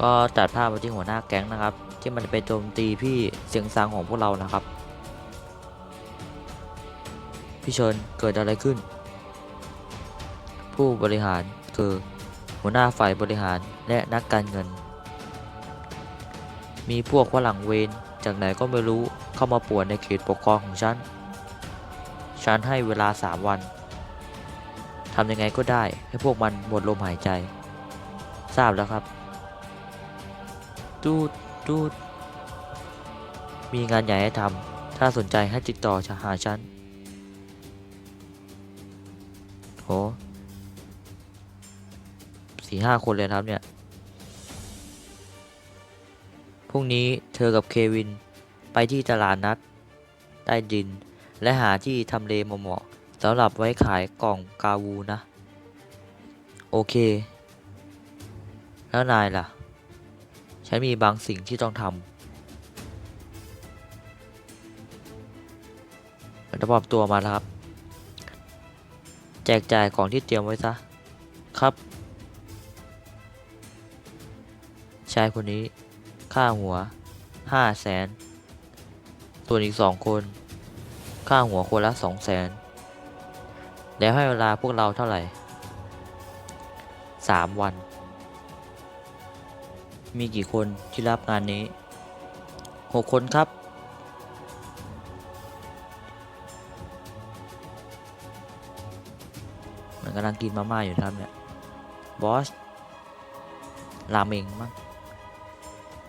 ก็ตัดภาพมาที่หัวหน้าแก๊งนะครับ ที่มันไปโจมตีพี่เสียงซังของพวกเรานะครับ พี่เชิญเกิดอะไรขึ้น ผู้บริหารคือหัวหน้าฝ่ายบริหารและนักการเงิน มีพวกฝรั่งเวนจากไหนก็ไม่รู้เข้ามาป่วนในเขตปกครองของฉัน ฉันให้เวลาสามวันทำยังไงก็ได้ให้พวกมันหมดลมหายใจ ทราบแล้วครับ ตูดตูดมีงานใหญ่ให้ทำ ถ้าสนใจให้ติดต่อหาฉันโหสี่ห้าคนเลยครับเนี่ย พรุ่งนี้เธอกับเควินไปที่ตลาดนัด ใต้ดิน และหาที่ทำเลเหมาะๆสำหรับไว้ขายกล่องกาวูนะ โอเค แล้วนายล่ะ ฉันมีบางสิ่งที่ต้องทำระบอบตัวมาครับ แจกจ่ายของที่เตรียมไว้ซะ ครับ ชายคนนี้ ค่าหัวห้าแสน ส่วนอีกสองคน ค่าหัวคนละสองแสน แล้วให้เวลาพวกเราเท่าไหร่สามวัน มีกี่คนที่รับงานนี้หกคนครับ มันกำลังกินมาม่าอยู่ครับเนี่ย บอส ราเมงมั้ง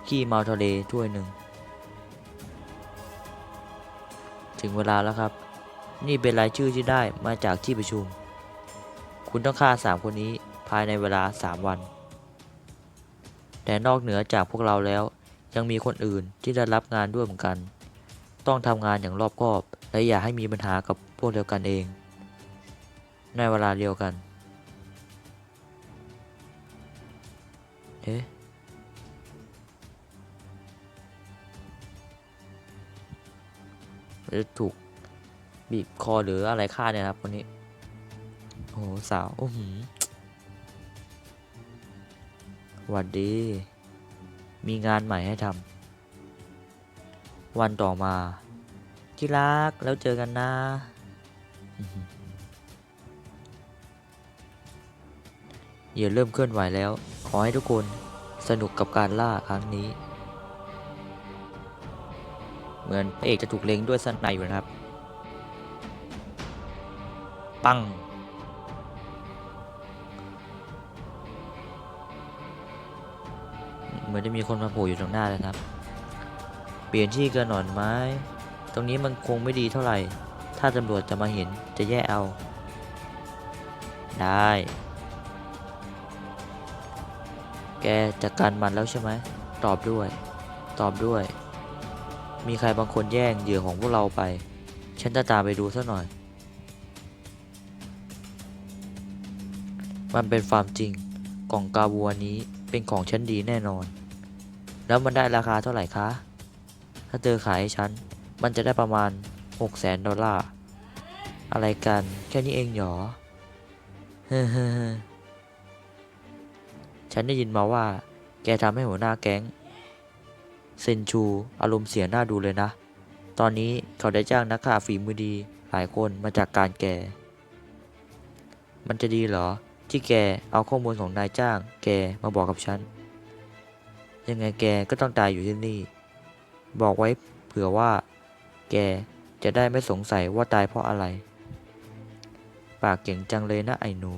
ขี้เมาทะเลถ้วยหนึ่ง ถึงเวลาแล้วครับ นี่เป็นรายชื่อที่ได้มาจากที่ประชุม คุณต้องฆ่าสามคนนี้ภายในเวลาสามวัน แต่นอกเหนือจากพวกเราแล้ว ยังมีคนอื่นที่ได้รับงานด้วยเหมือนกัน ต้องทำงานอย่างรอบคอบ และอย่าให้มีปัญหากับพวกเดียวกันเอง ในเวลาเดียวกันเอ๊ะหรือถูกบีบคอหรืออะไรฆ่าเนี่ยครับคนนี้ โอ้โหสาวอื้อหือ หวัดดี มีงานใหม่ให้ทำ วันต่อมา ที่รักแล้วเจอกันนะ เหยื่อเริ่มเคลื่อนไหวแล้ว ขอให้ทุกคนสนุกกับการล่าครั้งนี้ เหมือนพระเอกจะถูกเล็งด้วยสนในอยู่นะครับ ปัง เหมือนจะมีคนมาโผล่อยู่ตรงหน้าเลยครับ เปลี่ยนที่กันหน่อยไหมตรงนี้มันคงไม่ดีเท่าไหร่ ถ้าตำรวจจะมาเห็นจะแย่เอา ได้ แกจัดการมันแล้วใช่ไหม ตอบด้วย ตอบด้วย มีใครบางคนแย่งเหยื่อของพวกเราไป ฉันจะตามไปดูซะหน่อย มันเป็นความจริงกล่องกาวัวนี้เป็นของชั้นดีแน่นอน แล้วมันได้ราคาเท่าไหร่คะ ถ้าเธอขายให้ฉัน มันจะได้ประมาณ 6 0แสนดอลลาร์ อะไรกัน แค่นี้เองเหรอ เฮ้อฉันได้ยินมาว่า แกทำให้หัวหน้าแก๊ง เซนชู อารมณ์เสียหน้าดูเลยนะ ตอนนี้เขาได้จ้างนักข่าฝีมือดีหลายคนมาจากการแก มันจะดีเหรอ ที่แกเอาข้อมูลของนายจ้าง แกมาบอกกับฉัน ยังไงแกก็ต้องตายอยู่ที่นี่ บอกไว้เผื่อว่า แกจะได้ไม่สงสัยว่าตายเพราะอะไร ปากเก่งจังเลยนะไอ้หนู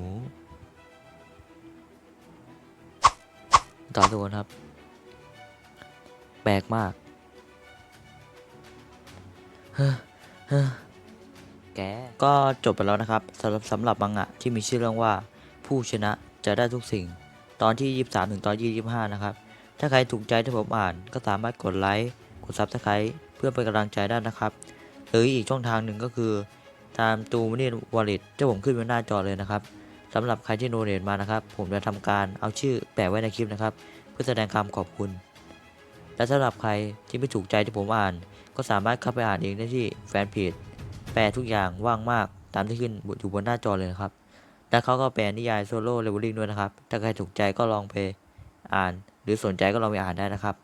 ต่อทุกคนครับ แปลกมาก เฮ้อแกก็จบไปแล้วนะครับสำหรับสำหรับมังงะที่มีชื่อเรื่องว่าผู้ชนะจะได้ทุกสิ่ง ตอนที่ 23 ถึงตอนที่25 นะครับ ถ้าใครถูกใจที่ผมอ่านก็สามารถกดไลค์ กด Subscribe เพื่อเป็นกำลังใจได้นะครับ หรืออีกช่องทางหนึ่งก็คือตามตูมินิวอลเล็ตที่ผมขึ้นไว้หน้าจอเลยนะครับสำหรับใครที่โนเนตมานะครับ ผมจะทำการเอาชื่อแปะไว้ในคลิปนะครับ เพื่อแสดงความขอบคุณ และสำหรับใครที่ไม่ถูกใจที่ผมอ่าน ก็สามารถเข้าไปอ่านเองได้ที่แฟนเพจแปลทุกอย่างว่างมากตามที่ขึ้นอยู่บนหน้าจอเลยนะครับและเขาก็แปลนิยายโซโล่เลเวลลิ่งด้วยนะครับ ถ้าใครถูกใจก็ลองไปอ่าน หรือสนใจก็ลองไปอ่านได้นะครับ